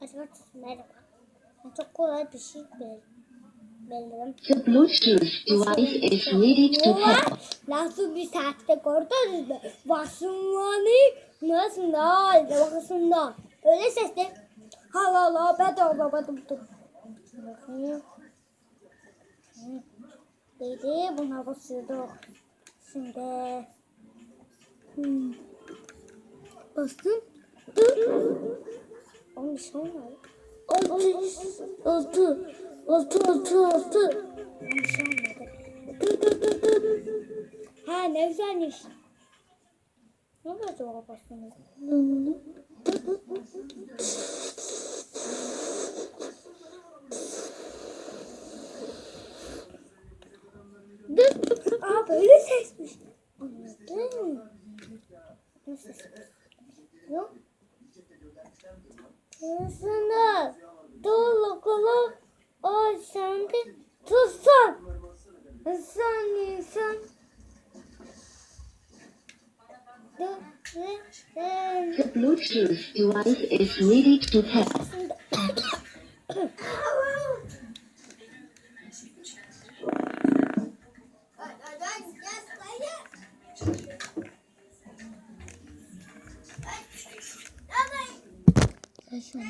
Açıkçası merhaba. Çok kolay bir şey bilirim. The Bluetooth device is ready to pair. Nasıl bir saatte gördünüz mü? Basınlanı nasıl da bakısında. Öyle sesle. Hala hala bedava badım dur. Bakayım. Dedi buna basıyorduk. Şimdi. Hmm. Bastım. Oğlum bir şey var. Altı, altı, altı, altı, altı. Bir şey olmadı. Dur, dur, dur, dur. Ha ne güzelmiş. Ne oldu acaba? Dur. Aa böyle sesmiş. Anladım. Nasıl ses? Dolu kulu o tutsun. Sen insan The Bluetooth device is ready to test. Susu.